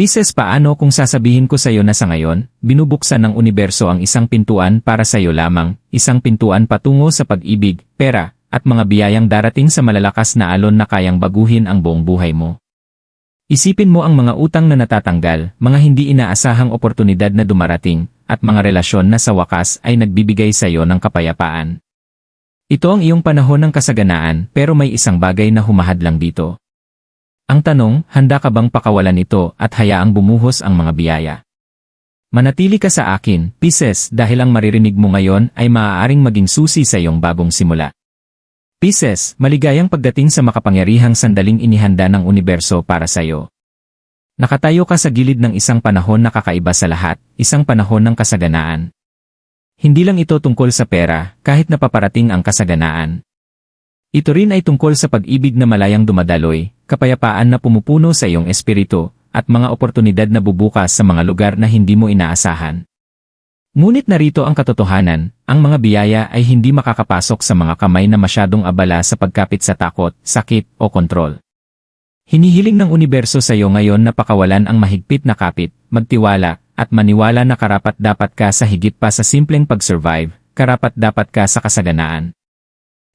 Pisces paano kung sasabihin ko sa iyo na sa ngayon, binubuksan ng universo ang isang pintuan para sa iyo lamang, isang pintuan patungo sa pag-ibig, pera, at mga biyayang darating sa malalakas na alon na kayang baguhin ang buong buhay mo. Isipin mo ang mga utang na natatanggal, mga hindi inaasahang oportunidad na dumarating, at mga relasyon na sa wakas ay nagbibigay sa iyo ng kapayapaan. Ito ang iyong panahon ng kasaganaan pero may isang bagay na humahadlang dito. Ang tanong, handa ka bang pakawalan ito at hayaang bumuhos ang mga biyaya? Manatili ka sa akin, Pisces, dahil ang maririnig mo ngayon ay maaaring maging susi sa iyong bagong simula. Pisces, maligayang pagdating sa makapangyarihang sandaling inihanda ng universo para sa iyo. Nakatayo ka sa gilid ng isang panahon na kakaiba sa lahat, isang panahon ng kasaganaan. Hindi lang ito tungkol sa pera, kahit napaparating ang kasaganaan. Ito rin ay tungkol sa pag-ibig na malayang dumadaloy, kapayapaan na pumupuno sa iyong espiritu, at mga oportunidad na bubukas sa mga lugar na hindi mo inaasahan. Ngunit narito ang katotohanan, ang mga biyaya ay hindi makakapasok sa mga kamay na masyadong abala sa pagkapit sa takot, sakit, o kontrol. Hinihiling ng universo sa iyo ngayon na pakawalan ang mahigpit na kapit, magtiwala, at maniwala na karapat dapat ka sa higit pa sa simpleng pag-survive, karapat dapat ka sa kasaganaan.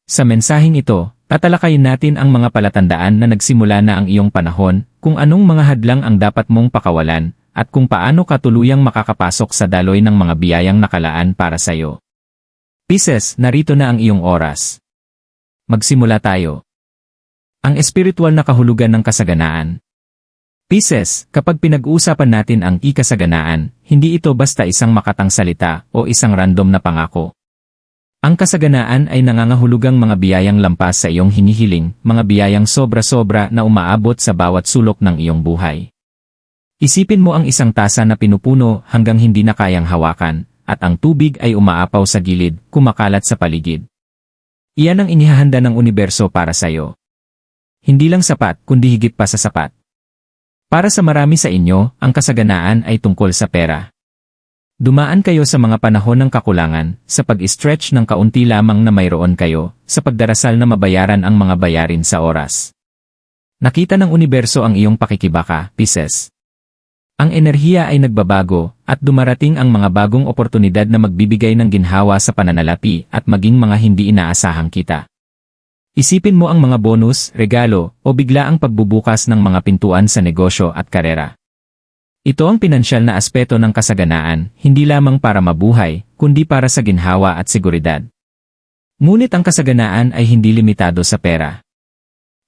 Sa mensaheng ito, tatalakayin natin ang mga palatandaan na nagsimula na ang iyong panahon, kung anong mga hadlang ang dapat mong pakawalan, at kung paano ka tuluyang makakapasok sa daloy ng mga biyayang nakalaan para sa iyo. Pisces, narito na ang iyong oras. Magsimula tayo. Ang espiritual na kahulugan ng kasaganaan. Pisces, kapag pinag-uusapan natin ang ikasaganaan, hindi ito basta isang makatang salita o isang random na pangako. Ang kasaganaan ay nangangahulugang mga biyayang lampas sa iyong hinihiling, mga biyayang sobra-sobra na umaabot sa bawat sulok ng iyong buhay. Isipin mo ang isang tasa na pinupuno hanggang hindi na kayang hawakan, at ang tubig ay umaapaw sa gilid, kumakalat sa paligid. Iyan ang inihahanda ng universo para sa iyo. Hindi lang sapat, kundi higit pa sa sapat. Para sa marami sa inyo, ang kasaganaan ay tungkol sa pera. Dumaan kayo sa mga panahon ng kakulangan, sa pag-stretch ng kaunti lamang na mayroon kayo, sa pagdarasal na mabayaran ang mga bayarin sa oras. Nakita ng universo ang iyong pakikibaka, Pisces. Ang enerhiya ay nagbabago, at dumarating ang mga bagong oportunidad na magbibigay ng ginhawa sa pananalapi at maging mga hindi inaasahang kita. Isipin mo ang mga bonus, regalo, o bigla ang pagbubukas ng mga pintuan sa negosyo at karera. Ito ang pinansyal na aspeto ng kasaganaan, hindi lamang para mabuhay, kundi para sa ginhawa at seguridad. Ngunit ang kasaganaan ay hindi limitado sa pera.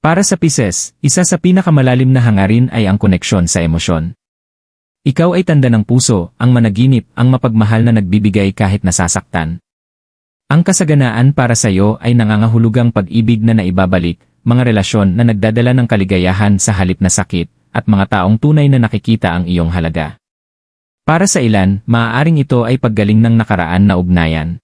Para sa Pisces, isa sa pinakamalalim na hangarin ay ang koneksyon sa emosyon. Ikaw ay tanda ng puso, ang managinip, ang mapagmahal na nagbibigay kahit nasasaktan. Ang kasaganaan para sa iyo ay nangangahulugang pag-ibig na naibabalik, mga relasyon na nagdadala ng kaligayahan sa halip na sakit, at mga taong tunay na nakikita ang iyong halaga. Para sa ilan, maaaring ito ay paggaling ng nakaraan na ugnayan.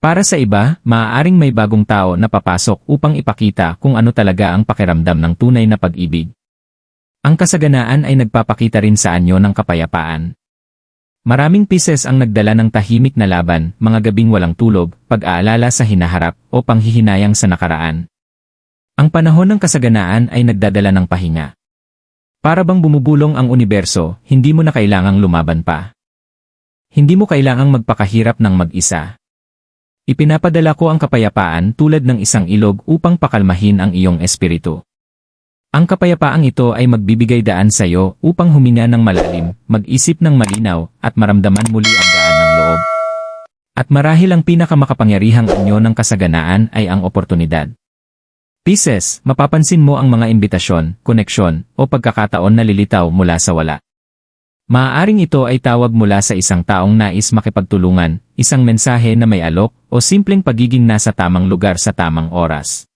Para sa iba, maaaring may bagong tao na papasok upang ipakita kung ano talaga ang pakiramdam ng tunay na pag-ibig. Ang kasaganaan ay nagpapakita rin sa anyo ng kapayapaan. Maraming pieces ang nagdala ng tahimik na laban, mga gabing walang tulog, pag-aalala sa hinaharap, o panghihinayang sa nakaraan. Ang panahon ng kasaganaan ay nagdadala ng pahinga. Para bang bumubulong ang universo, hindi mo na kailangang lumaban pa. Hindi mo kailangang magpakahirap ng mag-isa. Ipinapadala ko ang kapayapaan tulad ng isang ilog upang pakalmahin ang iyong espiritu. Ang kapayapaang ito ay magbibigay daan sa iyo upang huminga ng malalim, mag-isip ng malinaw, at maramdaman muli ang daan ng loob. At marahil ang pinakamakapangyarihang anyo ng kasaganaan ay ang oportunidad. Pisces, mapapansin mo ang mga imbitasyon, koneksyon, o pagkakataon na lilitaw mula sa wala. Maaaring ito ay tawag mula sa isang taong nais makipagtulungan, isang mensahe na may alok, o simpleng pagiging nasa tamang lugar sa tamang oras.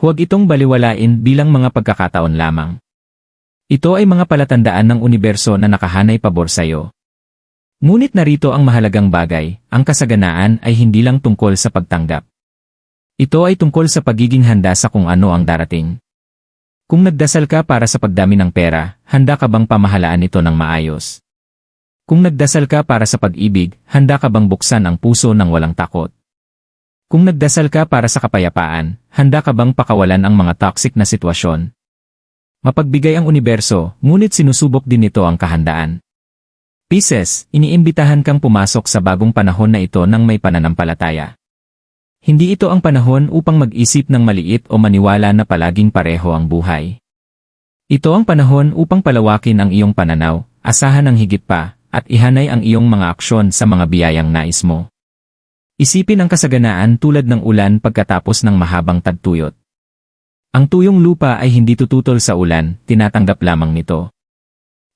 Huwag itong baliwalain bilang mga pagkakataon lamang. Ito ay mga palatandaan ng universo na nakahanay pabor sa iyo. Ngunit narito ang mahalagang bagay, ang kasaganaan ay hindi lang tungkol sa pagtanggap. Ito ay tungkol sa pagiging handa sa kung ano ang darating. Kung nagdasal ka para sa pagdami ng pera, handa ka bang pamahalaan ito ng maayos? Kung nagdasal ka para sa pag-ibig, handa ka bang buksan ang puso ng walang takot? Kung nagdasal ka para sa kapayapaan, handa ka bang pakawalan ang mga toxic na sitwasyon? Mapagbigay ang universo, ngunit sinusubok din nito ang kahandaan. Pisces, iniimbitahan kang pumasok sa bagong panahon na ito ng may pananampalataya. Hindi ito ang panahon upang mag-isip ng maliit o maniwala na palaging pareho ang buhay. Ito ang panahon upang palawakin ang iyong pananaw, asahan ng higit pa, at ihanay ang iyong mga aksyon sa mga biyayang nais mo. Isipin ang kasaganaan tulad ng ulan pagkatapos ng mahabang tagtuyot. Ang tuyong lupa ay hindi tututol sa ulan, tinatanggap lamang nito.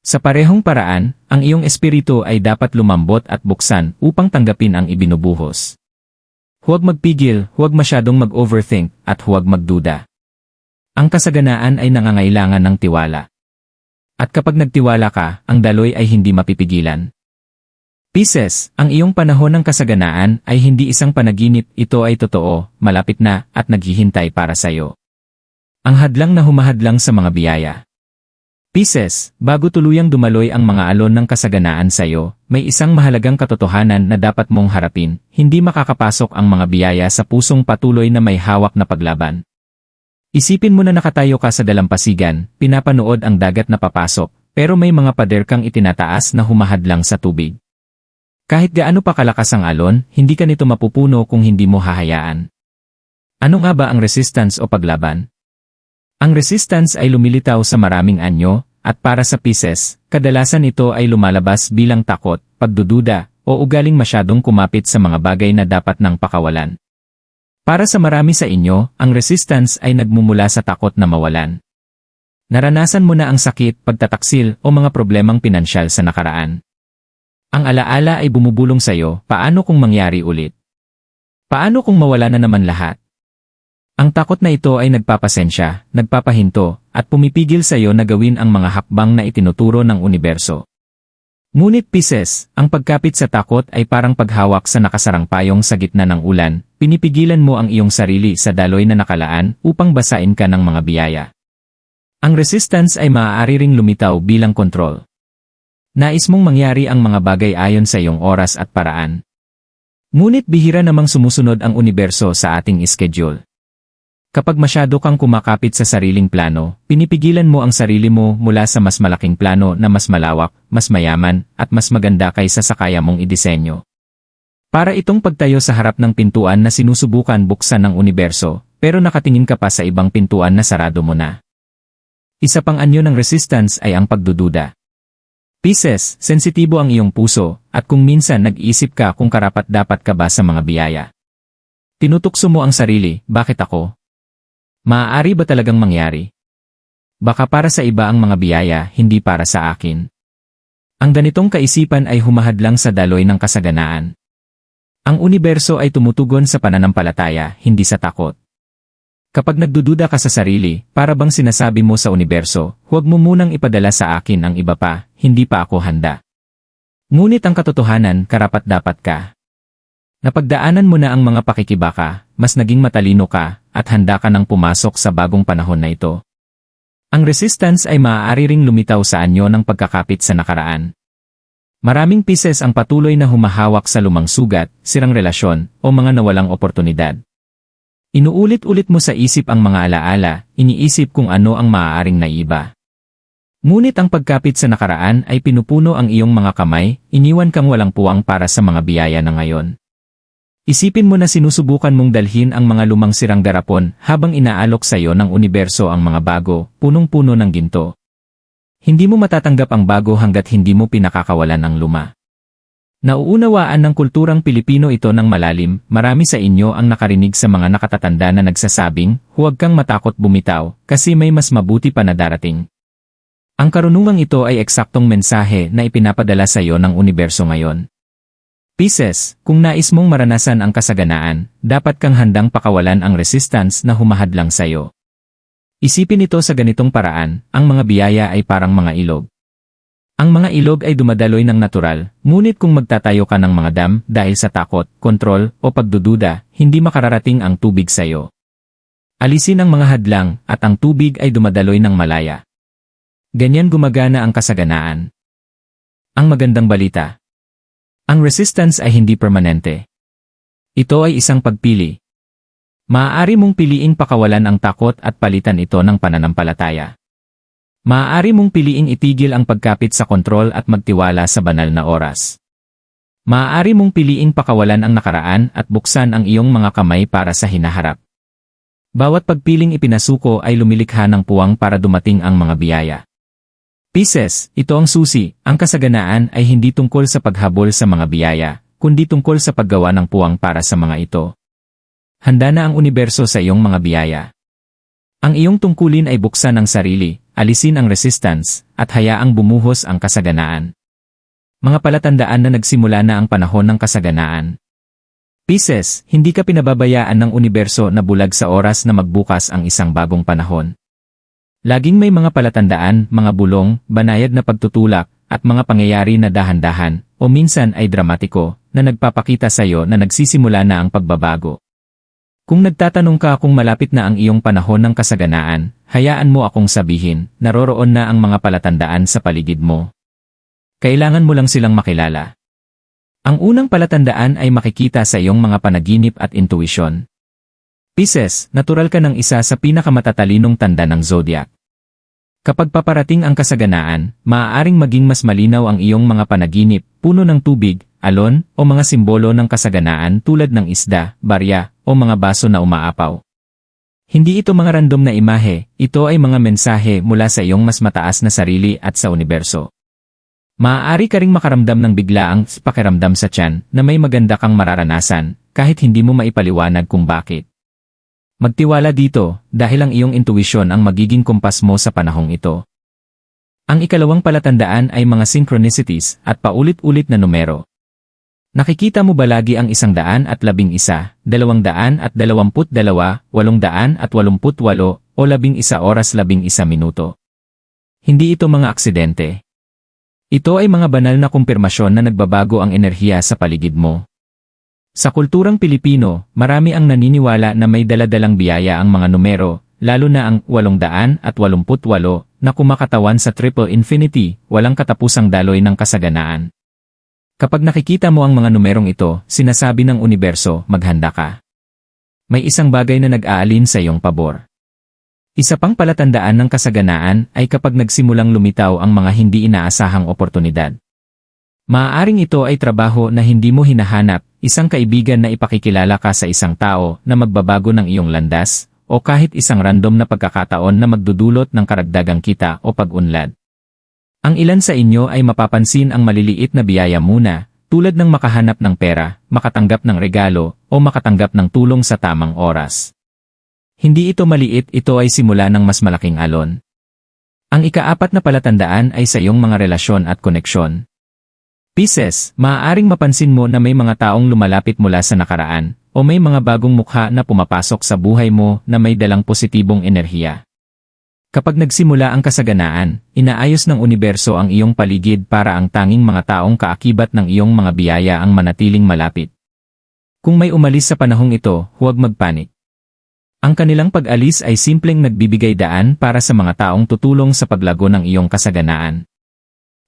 Sa parehong paraan, ang iyong espiritu ay dapat lumambot at buksan upang tanggapin ang ibinubuhos. Huwag magpigil, huwag masyadong mag-overthink, at huwag magduda. Ang kasaganaan ay nangangailangan ng tiwala. At kapag nagtiwala ka, ang daloy ay hindi mapipigilan. Pisces, ang iyong panahon ng kasaganaan ay hindi isang panaginip, ito ay totoo, malapit na, at naghihintay para sa iyo. Ang hadlang na humahadlang sa mga biyaya. Pisces, bago tuluyang dumaloy ang mga alon ng kasaganaan sa iyo, may isang mahalagang katotohanan na dapat mong harapin, hindi makakapasok ang mga biyaya sa pusong patuloy na may hawak na paglaban. Isipin mo na nakatayo ka sa dalampasigan, pinapanood ang dagat na papasok, pero may mga pader kang itinataas na humahadlang sa tubig. Kahit gaano pa kalakas ang alon, hindi ka nito mapupuno kung hindi mo hahayaan. Ano nga ba ang resistance o paglaban? Ang resistance ay lumilitaw sa maraming anyo, at para sa Pisces, kadalasan ito ay lumalabas bilang takot, pagdududa, o ugaling masyadong kumapit sa mga bagay na dapat nang pakawalan. Para sa marami sa inyo, ang resistance ay nagmumula sa takot na mawalan. Naranasan mo na ang sakit, pagtataksil, o mga problemang pinansyal sa nakaraan. Ang alaala ay bumubulong sa'yo, paano kung mangyari ulit? Paano kung mawala na naman lahat? Ang takot na ito ay nagpapasensya, nagpapahinto, at pumipigil sa'yo na gawin ang mga hakbang na itinuturo ng universo. Ngunit Pisces, ang pagkapit sa takot ay parang paghawak sa nakasarang payong sa gitna ng ulan, pinipigilan mo ang iyong sarili sa daloy na nakalaan upang basain ka ng mga biyaya. Ang resistance ay maaari ring lumitaw bilang kontrol. Nais mong mangyari ang mga bagay ayon sa iyong oras at paraan. Ngunit bihira namang sumusunod ang universo sa ating schedule. Kapag masyado kang kumakapit sa sariling plano, pinipigilan mo ang sarili mo mula sa mas malaking plano na mas malawak, mas mayaman, at mas maganda kaysa sa kaya mong idisenyo. Para itong pagtayo sa harap ng pintuan na sinusubukan buksan ng universo, pero nakatingin ka pa sa ibang pintuan na sarado mo na. Isa pang anyo ng resistance ay ang pagdududa. Pisces, sensitibo ang iyong puso, at kung minsan nag-iisip ka kung karapat dapat ka ba sa mga biyaya. Tinutukso mo ang sarili, bakit ako? Maaari ba talagang mangyari? Baka para sa iba ang mga biyaya, hindi para sa akin. Ang ganitong kaisipan ay humahadlang sa daloy ng kasaganaan. Ang universo ay tumutugon sa pananampalataya, hindi sa takot. Kapag nagdududa ka sa sarili, para bang sinasabi mo sa universo, huwag mo munang ipadala sa akin ang iba pa, hindi pa ako handa. Ngunit ang katotohanan, karapat-dapat ka. Napagdaanan mo na ang mga pakikibaka, mas naging matalino ka, at handa ka nang pumasok sa bagong panahon na ito. Ang resistance ay maaari ring lumitaw sa anyo ng pagkakapit sa nakaraan. Maraming pieces ang patuloy na humahawak sa lumang sugat, sirang relasyon, o mga nawalang oportunidad. Inuulit-ulit mo sa isip ang mga alaala, iniisip kung ano ang maaaring naiba. Ngunit ang pagkapit sa nakaraan ay pinupuno ang iyong mga kamay, iniwan kang walang puwang para sa mga biyaya na ngayon. Isipin mo na sinusubukan mong dalhin ang mga lumang sirang garapon habang inaalok sa iyo ng universo ang mga bago, punong-puno ng ginto. Hindi mo matatanggap ang bago hanggat hindi mo pinakakawalan ang luma. Nauunawaan ng kulturang Pilipino ito ng malalim, marami sa inyo ang nakarinig sa mga nakatatanda na nagsasabing, huwag kang matakot bumitaw, kasi may mas mabuti pa na darating. Ang karunungang ito ay eksaktong mensahe na ipinapadala sa iyo ng universo ngayon. Pisces, kung nais mong maranasan ang kasaganaan, dapat kang handang pakawalan ang resistance na humahadlang sa iyo. Isipin ito sa ganitong paraan, ang mga biyaya ay parang mga ilog. Ang mga ilog ay dumadaloy ng natural, ngunit kung magtatayo ka ng mga dam dahil sa takot, kontrol, o pagdududa, hindi makararating ang tubig sa iyo. Alisin ang mga hadlang, at ang tubig ay dumadaloy ng malaya. Ganyan gumagana ang kasaganaan. Ang magandang balita. Ang resistance ay hindi permanente. Ito ay isang pagpili. Maaari mong piliing pakawalan ang takot at palitan ito ng pananampalataya. Maaari mong piliing itigil ang pagkapit sa kontrol at magtiwala sa banal na oras. Maaari mong piliing pakawalan ang nakaraan at buksan ang iyong mga kamay para sa hinaharap. Bawat pagpiling ipinasuko ay lumilikha ng puwang para dumating ang mga biyaya. Pisces, ito ang susi, ang kasaganaan ay hindi tungkol sa paghabol sa mga biyaya, kundi tungkol sa paggawa ng puwang para sa mga ito. Handa na ang universo sa iyong mga biyaya. Ang iyong tungkulin ay buksan ang sarili, alisin ang resistance, at hayaang bumuhos ang kasaganaan. Mga palatandaan na nagsimula na ang panahon ng kasaganaan. Pisces, hindi ka pinababayaan ng universo na bulag sa oras na magbukas ang isang bagong panahon. Laging may mga palatandaan, mga bulong, banayad na pagtutulak, at mga pangyayari na dahan-dahan, o minsan ay dramatiko, na nagpapakita sa iyo na nagsisimula na ang pagbabago. Kung nagtatanong ka kung malapit na ang iyong panahon ng kasaganaan, hayaan mo akong sabihin, naroroon na ang mga palatandaan sa paligid mo. Kailangan mo lang silang makilala. Ang unang palatandaan ay makikita sa iyong mga panaginip at intuition. Pisces, natural ka ng isa sa pinakamatatalinong tanda ng zodiac. Kapag paparating ang kasaganaan, maaaring maging mas malinaw ang iyong mga panaginip, puno ng tubig, alon, o mga simbolo ng kasaganaan tulad ng isda, barya, o mga baso na umaapaw. Hindi ito mga random na imahe, ito ay mga mensahe mula sa iyong mas mataas na sarili at sa universo. Maaari ka ring makaramdam ng biglaang pakiramdam sa tiyan na may maganda kang mararanasan, kahit hindi mo maipaliwanag kung bakit. Magtiwala dito, dahil ang iyong intuisyon ang magiging kumpas mo sa panahong ito. Ang ikalawang palatandaan ay mga synchronicities at paulit-ulit na numero. Nakikita mo ba lagi ang isang daan at labing isa, dalawang daan at dalawamput dalawa, walong daan at walumput walo, o labing isa oras labing isa minuto? Hindi ito mga aksidente. Ito ay mga banal na kumpirmasyon na nagbabago ang enerhiya sa paligid mo. Sa kulturang Pilipino, marami ang naniniwala na may daladalang biyaya ang mga numero, lalo na ang 800 at 88 na kumakatawan sa triple infinity, walang katapusang daloy ng kasaganaan. Kapag nakikita mo ang mga numerong ito, sinasabi ng universo, maghanda ka. May isang bagay na nag-aalin sa iyong pabor. Isa pang palatandaan ng kasaganaan ay kapag nagsimulang lumitaw ang mga hindi inaasahang oportunidad. Maaaring ito ay trabaho na hindi mo hinahanap, isang kaibigan na ipakikilala ka sa isang tao na magbabago ng iyong landas, o kahit isang random na pagkakataon na magdudulot ng karagdagang kita o pag-unlad. Ang ilan sa inyo ay mapapansin ang maliliit na biyaya muna, tulad ng makahanap ng pera, makatanggap ng regalo, o makatanggap ng tulong sa tamang oras. Hindi ito maliit, ito ay simula ng mas malaking alon. Ang ikaapat na palatandaan ay sa iyong mga relasyon at koneksyon. Pisces, maaaring mapansin mo na may mga taong lumalapit mula sa nakaraan, o may mga bagong mukha na pumapasok sa buhay mo na may dalang positibong enerhiya. Kapag nagsimula ang kasaganaan, inaayos ng universo ang iyong paligid para ang tanging mga taong kaakibat ng iyong mga biyaya ang manatiling malapit. Kung may umalis sa panahong ito, huwag magpanik. Ang kanilang pag-alis ay simpleng nagbibigay daan para sa mga taong tutulong sa paglago ng iyong kasaganaan.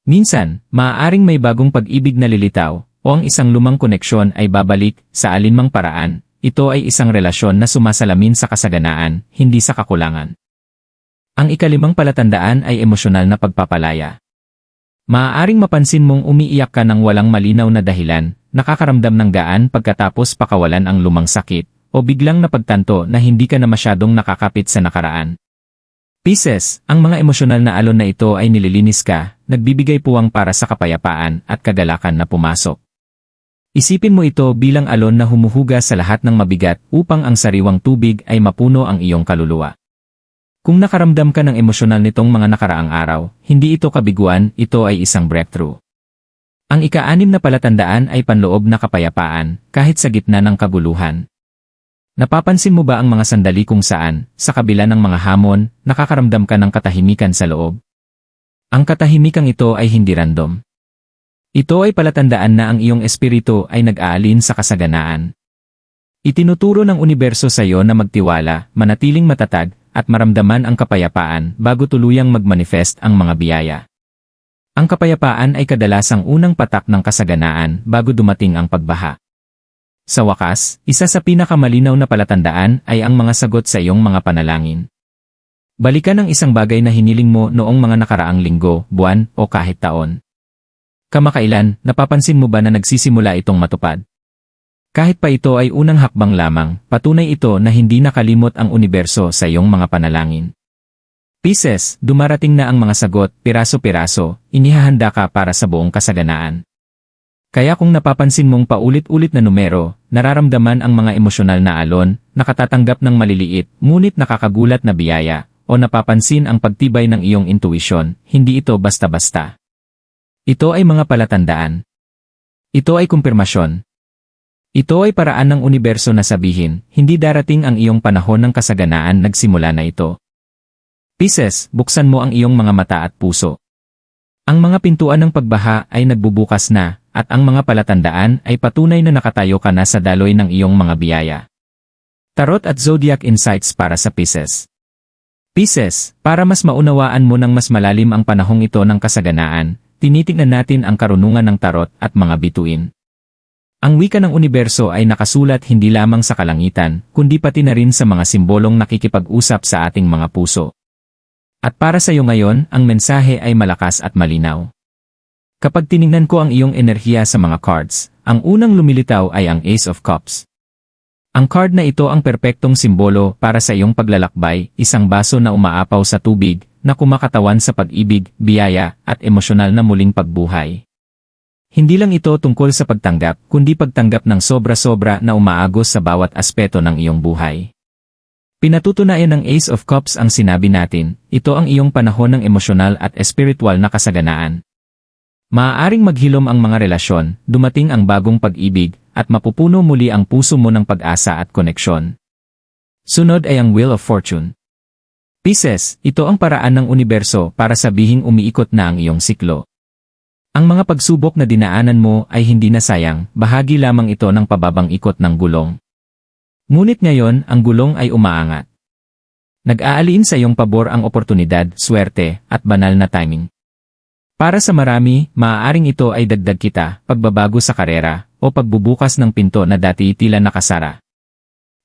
Minsan, maaaring may bagong pag-ibig na lilitaw, o ang isang lumang koneksyon ay babalik sa alinmang paraan. Ito ay isang relasyon na sumasalamin sa kasaganaan, hindi sa kakulangan. Ang ikalimang palatandaan ay emosyonal na pagpapalaya. Maaaring mapansin mong umiiyak ka ng walang malinaw na dahilan, nakakaramdam ng gaan pagkatapos pakawalan ang lumang sakit, o biglang napagtanto na hindi ka na masyadong nakakapit sa nakaraan. Pisces, ang mga emosyonal na alon na ito ay nililinis ka, nagbibigay puwang para sa kapayapaan at kagalakan na pumasok. Isipin mo ito bilang alon na humuhuga sa lahat ng mabigat upang ang sariwang tubig ay mapuno ang iyong kaluluwa. Kung nakaramdam ka ng emosyonal nitong mga nakaraang araw, hindi ito kabiguan, ito ay isang breakthrough. Ang ika-anim na palatandaan ay panloob na kapayapaan, kahit sa gitna ng kaguluhan. Napapansin mo ba ang mga sandali kung saan, sa kabila ng mga hamon, nakakaramdam ka ng katahimikan sa loob? Ang katahimikan ito ay hindi random. Ito ay palatandaan na ang iyong espiritu ay nag-aalin sa kasaganaan. Itinuturo ng universo sa iyo na magtiwala, manatiling matatag, at maramdaman ang kapayapaan bago tuluyang magmanifest ang mga biyaya. Ang kapayapaan ay kadalasang unang patak ng kasaganaan bago dumating ang pagbaha. Sa wakas, isa sa pinakamalinaw na palatandaan ay ang mga sagot sa iyong mga panalangin. Balikan ang isang bagay na hiniling mo noong mga nakaraang linggo, buwan, o kahit taon. Kamakailan, napapansin mo ba na nagsisimula itong matupad? Kahit pa ito ay unang hakbang lamang, patunay ito na hindi nakalimot ang universo sa iyong mga panalangin. Pieces, dumarating na ang mga sagot, piraso-piraso, inihahanda ka para sa buong kasaganaan. Kaya kung napapansin mong paulit-ulit na numero, nararamdaman ang mga emosyonal na alon, nakatatanggap ng maliliit, ngunit nakakagulat na biyaya, o napapansin ang pagtibay ng iyong intuisyon, hindi ito basta-basta. Ito ay mga palatandaan. Ito ay kumpirmasyon. Ito ay paraan ng universo na sabihin, hindi darating ang iyong panahon ng kasaganaan nagsimula na ito. Pisces, buksan mo ang iyong mga mata at puso. Ang mga pintuan ng pagbaha ay nagbubukas na, at ang mga palatandaan ay patunay na nakatayo ka na sa daloy ng iyong mga biyaya. Tarot at Zodiac Insights para sa Pisces Pisces, para mas maunawaan mo ng mas malalim ang panahong ito ng kasaganaan, tinitingnan natin ang karunungan ng tarot at mga bituin. Ang wika ng universo ay nakasulat hindi lamang sa kalangitan, kundi pati na rin sa mga simbolong nakikipag-usap sa ating mga puso. At para sa iyo ngayon, ang mensahe ay malakas at malinaw. Kapag tiningnan ko ang iyong enerhiya sa mga cards, ang unang lumilitaw ay ang Ace of Cups. Ang card na ito ang perpektong simbolo para sa iyong paglalakbay, isang baso na umaapaw sa tubig, na kumakatawan sa pag-ibig, biyaya, at emosyonal na muling pagbuhay. Hindi lang ito tungkol sa pagtanggap, kundi pagtanggap ng sobra-sobra na umaagos sa bawat aspeto ng iyong buhay. Pinatutunayan ng Ace of Cups ang sinabi natin, ito ang iyong panahon ng emosyonal at espiritual na kasaganaan. Maaaring maghilom ang mga relasyon, dumating ang bagong pag-ibig, at mapupuno muli ang puso mo ng pag-asa at koneksyon. Sunod ay ang Wheel of Fortune. Pisces, ito ang paraan ng universo para sabihing umiikot na ang iyong siklo. Ang mga pagsubok na dinaanan mo ay hindi na sayang, bahagi lamang ito ng pababang ikot ng gulong. Ngunit ngayon, ang gulong ay umaangat. Nag-aaliin sa iyong pabor ang oportunidad, swerte, at banal na timing. Para sa marami, maaaring ito ay dagdag kita, pagbabago sa karera, o pagbubukas ng pinto na dati tila nakasara.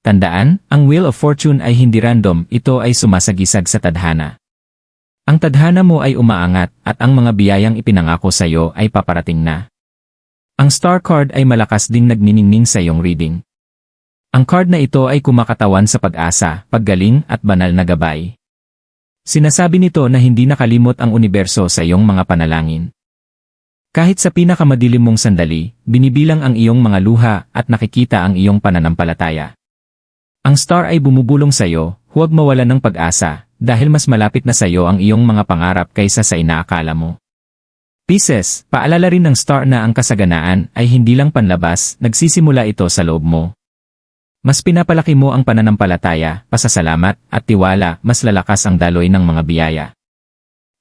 Tandaan, ang Wheel of Fortune ay hindi random, ito ay sumasagisag sa tadhana. Ang tadhana mo ay umaangat, at ang mga biyayang ipinangako sa iyo ay paparating na. Ang star card ay malakas ding nagniningning sa iyong reading. Ang card na ito ay kumakatawan sa pag-asa, paggaling at banal na gabay. Sinasabi nito na hindi nakalimot ang universo sa iyong mga panalangin. Kahit sa pinakamadilim mong sandali, binibilang ang iyong mga luha at nakikita ang iyong pananampalataya. Ang star ay bumubulong sa iyo, huwag mawalan ng pag-asa, dahil mas malapit na sa iyo ang iyong mga pangarap kaysa sa inaakala mo. Pisces, paalala rin ng star na ang kasaganaan ay hindi lang panlabas, nagsisimula ito sa loob mo. Mas pinapalaki mo ang pananampalataya, pasasalamat, at tiwala, mas lalakas ang daloy ng mga biyaya.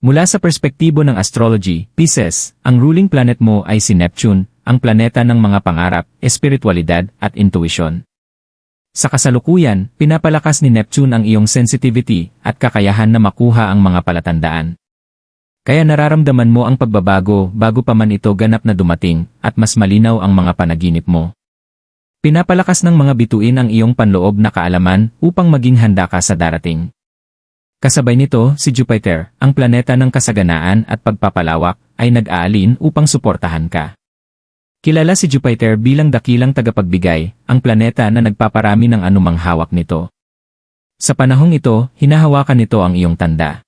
Mula sa perspektibo ng astrology, Pisces, ang ruling planet mo ay si Neptune, ang planeta ng mga pangarap, espiritualidad, at intuition. Sa kasalukuyan, pinapalakas ni Neptune ang iyong sensitivity at kakayahan na makuha ang mga palatandaan. Kaya nararamdaman mo ang pagbabago bago pa man ito ganap na dumating at mas malinaw ang mga panaginip mo. Pinapalakas ng mga bituin ang iyong panloob na kaalaman upang maging handa ka sa darating. Kasabay nito, si Jupiter, ang planeta ng kasaganaan at pagpapalawak, ay nag-aalin upang suportahan ka. Kilala si Jupiter bilang dakilang tagapagbigay, ang planeta na nagpaparami ng anumang hawak nito. Sa panahong ito, hinahawakan nito ang iyong tanda.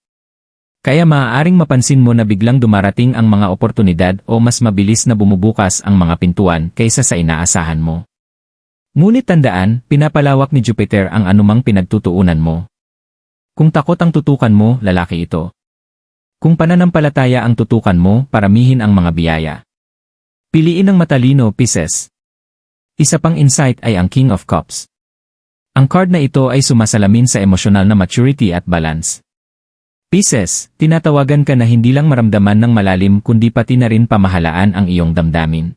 Kaya maaaring mapansin mo na biglang dumarating ang mga oportunidad o mas mabilis na bumubukas ang mga pintuan kaysa sa inaasahan mo. Ngunit tandaan, pinapalawak ni Jupiter ang anumang pinagtutuunan mo. Kung takot ang tutukan mo, lalaki ito. Kung pananampalataya ang tutukan mo, paramihin ang mga biyaya. Piliin ang matalino, Pisces. Isa pang insight ay ang King of Cups. Ang card na ito ay sumasalamin sa emosyonal na maturity at balance. Pisces, tinatawagan ka na hindi lang maramdaman ng malalim kundi pati na rin pamahalaan ang iyong damdamin.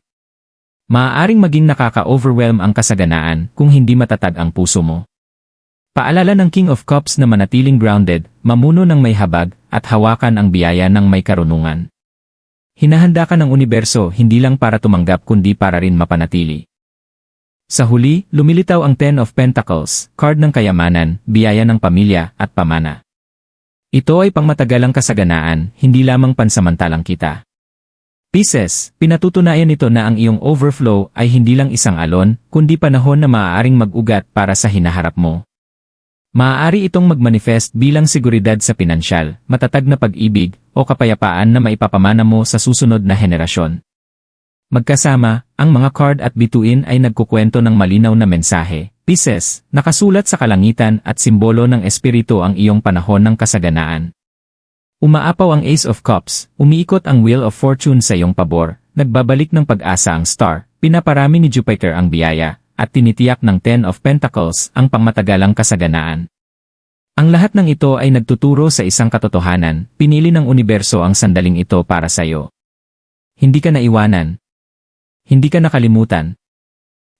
Maaaring maging nakaka-overwhelm ang kasaganaan kung hindi matatag ang puso mo. Paalala ng King of Cups na manatiling grounded, mamuno ng may habag, at hawakan ang biyaya ng may karunungan. Hinahanda ka ng universo hindi lang para tumanggap kundi para rin mapanatili. Sa huli, lumilitaw ang Ten of Pentacles, card ng kayamanan, biyaya ng pamilya, at pamana. Ito ay pangmatagalang kasaganaan, hindi lamang pansamantalang kita. Pisces, pinatutunayan nito na ang iyong overflow ay hindi lang isang alon, kundi panahon na maaaring mag-ugat para sa hinaharap mo. Maaari itong magmanifest bilang seguridad sa pinansyal, matatag na pag-ibig, o kapayapaan na maipapamana mo sa susunod na henerasyon. Magkasama, ang mga card at bituin ay nagkukwento ng malinaw na mensahe. Pisces, nakasulat sa kalangitan at simbolo ng espiritu ang iyong panahon ng kasaganaan. Umaapaw ang Ace of Cups, umiikot ang Wheel of Fortune sa iyong pabor, nagbabalik ng pag-asa ang Star, pinaparami ni Jupiter ang biyaya, at tinitiyak ng Ten of Pentacles ang pangmatagalang kasaganaan. Ang lahat ng ito ay nagtuturo sa isang katotohanan, pinili ng universo ang sandaling ito para sa iyo. Hindi ka naiwanan. Hindi ka nakalimutan.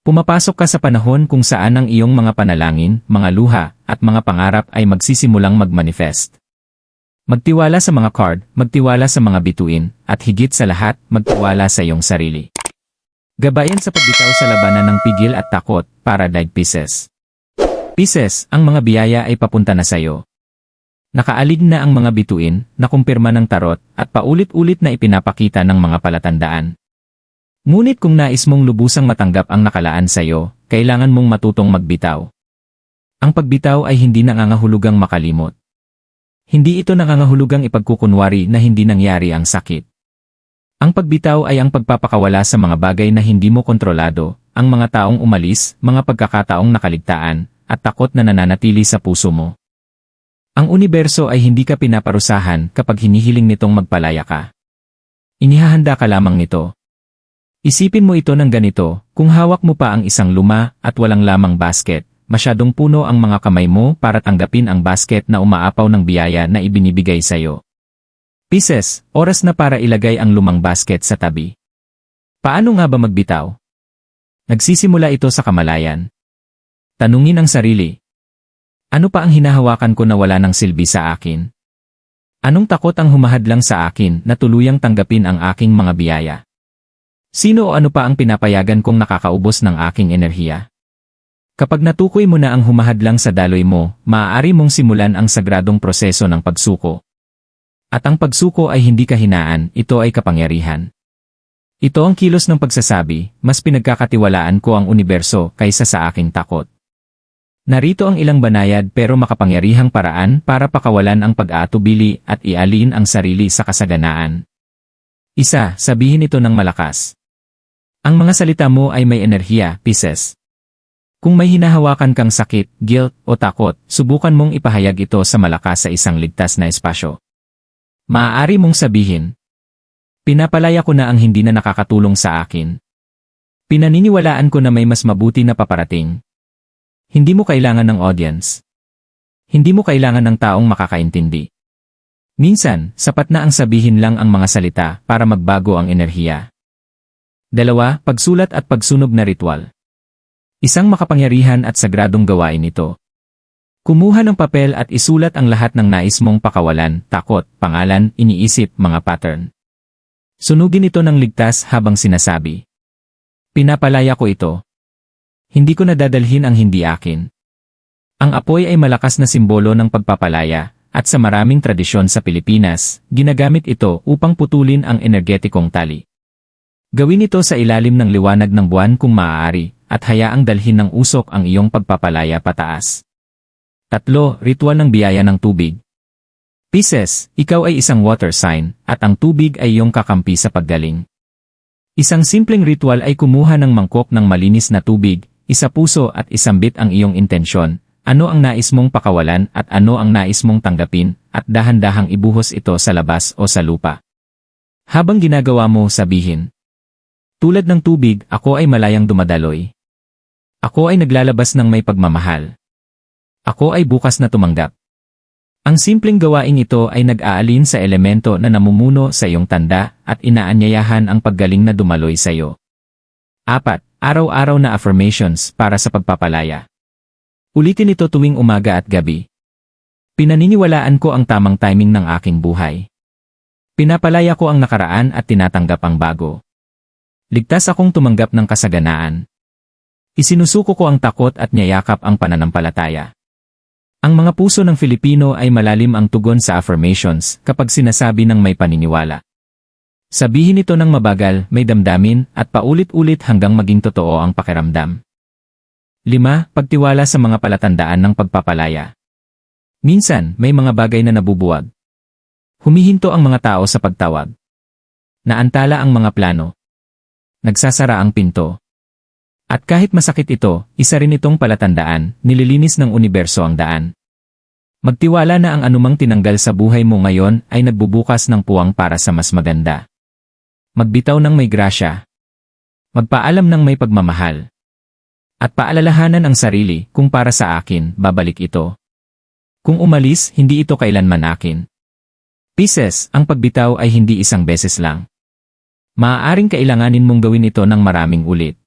Pumapasok ka sa panahon kung saan ang iyong mga panalangin, mga luha, at mga pangarap ay magsisimulang magmanifest. Magtiwala sa mga card, magtiwala sa mga bituin, at higit sa lahat, magtiwala sa iyong sarili. Gabayan sa pagbitaw sa labanan ng pigil at takot, para like Pisces. Pisces, ang mga biyaya ay papunta na sa iyo. Nakaalig na ang mga bituin, nakumpirma ng tarot, at paulit-ulit na ipinapakita ng mga palatandaan. Ngunit kung nais mong lubusang matanggap ang nakalaan sa iyo, kailangan mong matutong magbitaw. Ang pagbitaw ay hindi nangangahulugang makalimot. Hindi ito nangangahulugang ipagkukunwari na hindi nangyari ang sakit. Ang pagbitaw ay ang pagpapakawala sa mga bagay na hindi mo kontrolado, ang mga taong umalis, mga pagkakataong nakaligtaan, at takot na nananatili sa puso mo. Ang universo ay hindi ka pinaparusahan kapag hinihiling nitong magpalaya ka. Inihahanda ka lamang nito. Isipin mo ito ng ganito, kung hawak mo pa ang isang luma at walang lamang basket, masyadong puno ang mga kamay mo para tanggapin ang basket na umaapaw ng biyaya na ibinibigay sa iyo. Pisces, oras na para ilagay ang lumang basket sa tabi. Paano nga ba magbitaw? Nagsisimula ito sa kamalayan. Tanungin ang sarili. Ano pa ang hinahawakan ko na wala ng silbi sa akin? Anong takot ang humahadlang sa akin na tuluyang tanggapin ang aking mga biyaya? Sino o ano pa ang pinapayagan kong nakakaubos ng aking enerhiya? Kapag natukoy mo na ang humahadlang sa daloy mo, maaari mong simulan ang sagradong proseso ng pagsuko. At ang pagsuko ay hindi kahinaan, ito ay kapangyarihan. Ito ang kilos ng pagsasabi, mas pinagkakatiwalaan ko ang universo kaysa sa aking takot. Narito ang ilang banayad pero makapangyarihang paraan para pakawalan ang pag-aatubili at ialin ang sarili sa kasaganaan. Isa, sabihin ito ng malakas. Ang mga salita mo ay may enerhiya, Pisces. Kung may hinahawakan kang sakit, guilt, o takot, subukan mong ipahayag ito sa malakas sa isang ligtas na espasyo. Maaari mong sabihin, Pinapalaya ko na ang hindi na nakakatulong sa akin. Pinaniniwalaan ko na may mas mabuti na paparating. Hindi mo kailangan ng audience. Hindi mo kailangan ng taong makakaintindi. Minsan, sapat na ang sabihin lang ang mga salita para magbago ang enerhiya. Dalawa, pagsulat at pagsunog na ritual. Isang makapangyarihan at sagradong gawain ito. Kumuha ng papel at isulat ang lahat ng nais mong pakawalan, takot, pangalan, iniisip, mga pattern. Sunugin ito ng ligtas habang sinasabi. Pinapalaya ko ito. Hindi ko nadadalhin ang hindi akin. Ang apoy ay malakas na simbolo ng pagpapalaya, at sa maraming tradisyon sa Pilipinas, ginagamit ito upang putulin ang energetikong tali. Gawin ito sa ilalim ng liwanag ng buwan kung maaari, at hayaang dalhin ng usok ang iyong pagpapalaya pataas. Tatlo, ritual ng biyaya ng tubig. Pisces, ikaw ay isang water sign, at ang tubig ay iyong kakampi sa paggaling. Isang simpleng ritual ay kumuha ng mangkok ng malinis na tubig, isa puso at isambit ang iyong intensyon, ano ang nais mong pakawalan at ano ang nais mong tanggapin, at dahan-dahang ibuhos ito sa labas o sa lupa. Habang ginagawa mo, sabihin, tulad ng tubig, ako ay malayang dumadaloy. Ako ay naglalabas ng may pagmamahal. Ako ay bukas na tumanggap. Ang simpleng gawaing ito ay nag-aalin sa elemento na namumuno sa iyong tanda at inaanyayahan ang paggaling na dumaloy sa iyo. Apat, araw-araw na affirmations para sa pagpapalaya. Ulitin ito tuwing umaga at gabi. Pinaniniwalaan ko ang tamang timing ng aking buhay. Pinapalaya ko ang nakaraan at tinatanggap ang bago. Ligtas akong tumanggap ng kasaganaan. Isinusuko ko ang takot at niyayakap ang pananampalataya. Ang mga puso ng Filipino ay malalim ang tugon sa affirmations kapag sinasabi ng may paniniwala. Sabihin ito ng mabagal, may damdamin, at paulit-ulit hanggang maging totoo ang pakiramdam. 5. Pagtiwala sa mga palatandaan ng pagpapalaya. Minsan, may mga bagay na nabubuwag. Humihinto ang mga tao sa pagtawag. Naantala ang mga plano. Nagsasara ang pinto. At kahit masakit ito, isa rin itong palatandaan, nililinis ng universo ang daan. Magtiwala na ang anumang tinanggal sa buhay mo ngayon ay nagbubukas ng puwang para sa mas maganda. Magbitaw ng may grasya. Magpaalam ng may pagmamahal. At paalalahanan ang sarili kung para sa akin, babalik ito. Kung umalis, hindi ito kailanman akin. Pieces, ang pagbitaw ay hindi isang beses lang. Maaaring kailanganin mong gawin ito ng maraming ulit.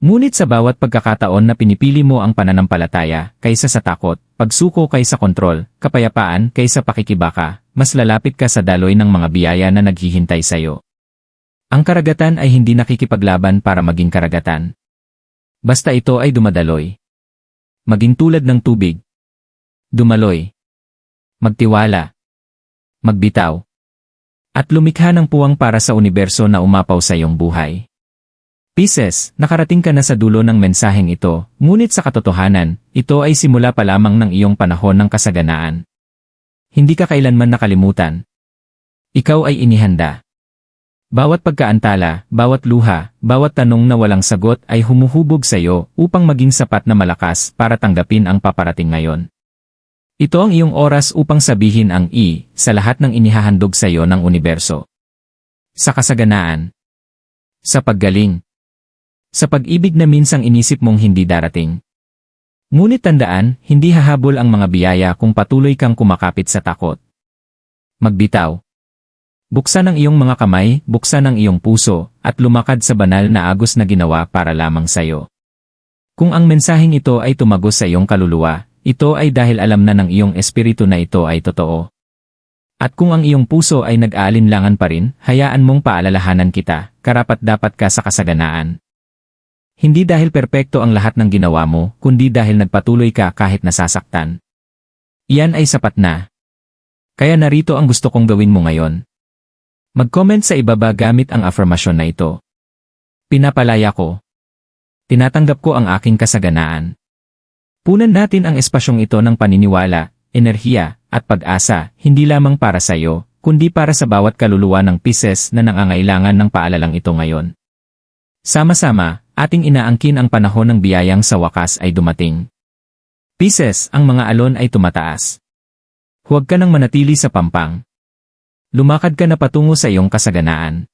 Ngunit sa bawat pagkakataon na pinipili mo ang pananampalataya, kaysa sa takot, pagsuko kaysa kontrol, kapayapaan kaysa pakikibaka, mas lalapit ka sa daloy ng mga biyaya na naghihintay sa'yo. Ang karagatan ay hindi nakikipaglaban para maging karagatan. Basta ito ay dumadaloy. Maging tulad ng tubig. Dumaloy. Magtiwala. Magbitaw. At lumikha ng puwang para sa universo na umapaw sa iyong buhay. Pisces, nakarating ka na sa dulo ng mensaheng ito, ngunit sa katotohanan, ito ay simula pa lamang ng iyong panahon ng kasaganaan. Hindi ka kailanman nakalimutan. Ikaw ay inihanda. Bawat pagkaantala, bawat luha, bawat tanong na walang sagot ay humuhubog sa iyo upang maging sapat na malakas para tanggapin ang paparating ngayon. Ito ang iyong oras upang sabihin ang I sa lahat ng inihahandog sa iyo ng universo. Sa kasaganaan. Sa paggaling. Sa pag-ibig na minsang inisip mong hindi darating. Ngunit tandaan, hindi hahabol ang mga biyaya kung patuloy kang kumakapit sa takot. Magbitaw. Buksan ang iyong mga kamay, buksan ang iyong puso, at lumakad sa banal na agos na ginawa para lamang sa iyo. Kung ang mensaheng ito ay tumagos sa iyong kaluluwa, ito ay dahil alam na ng iyong espiritu na ito ay totoo. At kung ang iyong puso ay nag-aalinlangan pa rin, hayaan mong paalalahanan kita, karapat dapat ka sa kasaganaan. Hindi dahil perpekto ang lahat ng ginawa mo, kundi dahil nagpatuloy ka kahit nasasaktan. Iyan ay sapat na. Kaya narito ang gusto kong gawin mo ngayon. Mag-comment sa ibaba gamit ang affirmasyon na ito. Pinapalaya ko. Tinatanggap ko ang aking kasaganaan. Punan natin ang espasyong ito ng paniniwala, enerhiya, at pag-asa, hindi lamang para sa iyo, kundi para sa bawat kaluluwa ng Pisces na nangangailangan ng paalalang ito ngayon. Sama-sama, ating inaangkin ang panahon ng biyayang sa wakas ay dumating. Pisces, ang mga alon ay tumataas. Huwag ka nang manatili sa pampang. Lumakad ka na patungo sa iyong kasaganaan.